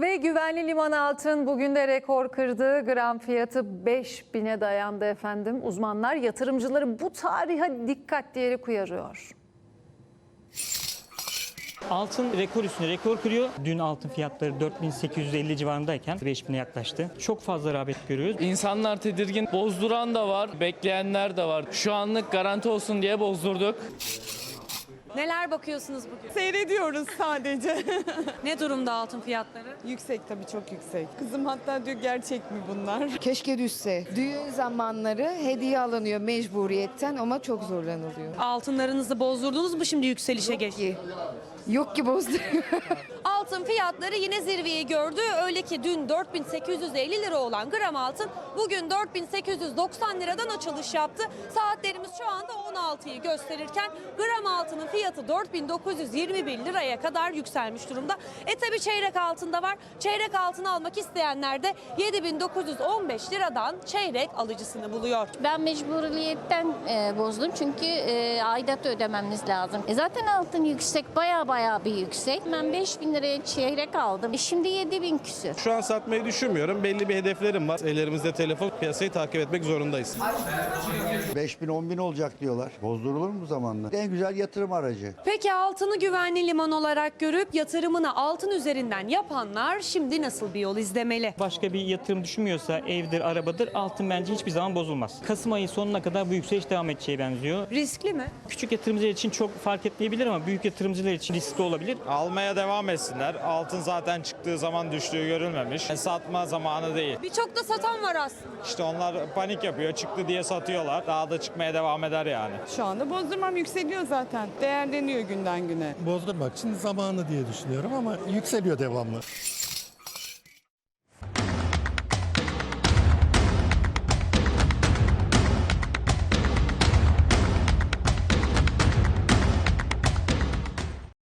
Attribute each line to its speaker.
Speaker 1: Ve güvenli liman altın bugün de rekor kırdı. Gram fiyatı 5000'e dayandı efendim. Uzmanlar yatırımcıları bu tarihe dikkat diyerek uyarıyor.
Speaker 2: Altın rekor üstüne rekor kırıyor. Dün altın fiyatları 4850 civarındayken 5000'e yaklaştı. Çok fazla rağbet görüyoruz.
Speaker 3: İnsanlar tedirgin. Bozduran da var, bekleyenler de var. Şu anlık garanti olsun diye bozdurduk.
Speaker 4: Neler bakıyorsunuz bugün?
Speaker 5: Seyrediyoruz sadece.
Speaker 4: Ne durumda altın fiyatları?
Speaker 5: yüksek tabii çok yüksek. Kızım hatta diyor gerçek mi bunlar?
Speaker 6: Keşke düşse. Düğün zamanları hediye alınıyor mecburiyetten ama çok zorlanılıyor.
Speaker 4: Altınlarınızı bozdurdunuz mu şimdi yükselişe geçti?
Speaker 6: Ki yok ki bozdu.
Speaker 4: Altın fiyatları yine zirveyi gördü. Öyle ki dün 4850 lira olan gram altın bugün 4890 liradan açılış yaptı. Saatlerimiz şu anda 16'yı gösterirken gram altının fiyatı 4921 liraya kadar yükselmiş durumda. E tabi çeyrek altında var. Çeyrek altın almak isteyenler de 7915 liradan çeyrek alıcısını buluyor.
Speaker 7: Ben mecburiyetten e, bozdum çünkü e, aidat ödememiz lazım. E, zaten altın yüksek, baya baya bir yüksek. Ben 5000 liraya çeyrek aldım. E, şimdi 7000 küsür.
Speaker 8: Şu an satmayı düşünmüyorum. Belli bir hedeflerim var. Ellerimizde telefon piyasayı takip etmek zorundayız.
Speaker 9: 5 bin 10 bin olacak diyorlar. Bozdurulur mu bu zamanla? En güzel yatırım aracı.
Speaker 4: Peki altını güvenli liman olarak görüp yatırımını altın üzerinden yapanlar şimdi nasıl bir yol izlemeli?
Speaker 2: Başka bir yatırım düşünmüyorsa evdir, arabadır altın bence hiçbir zaman bozulmaz. Kasım ayı sonuna kadar bu yükseliş devam edeceğe benziyor.
Speaker 4: Riskli mi?
Speaker 2: Küçük yatırımcılar için çok fark etmeyebilir ama büyük yatırımcılar için riskli olabilir.
Speaker 10: Almaya devam etsinler. Altın zaten çıktığı zaman düştüğü görülmemiş. Satma zamanı değil.
Speaker 4: Birçok da satan var aslında.
Speaker 10: İşte onlar panik yapıyor. Çıktı diye satıyorlar. Daha da çıkmaya devam eder yani.
Speaker 5: Şu anda bozdurmam yükseliyor zaten. Değerleniyor günden güne.
Speaker 11: bozdurmak için zamanı diye düşünüyorum ama yükseliyor devamlı.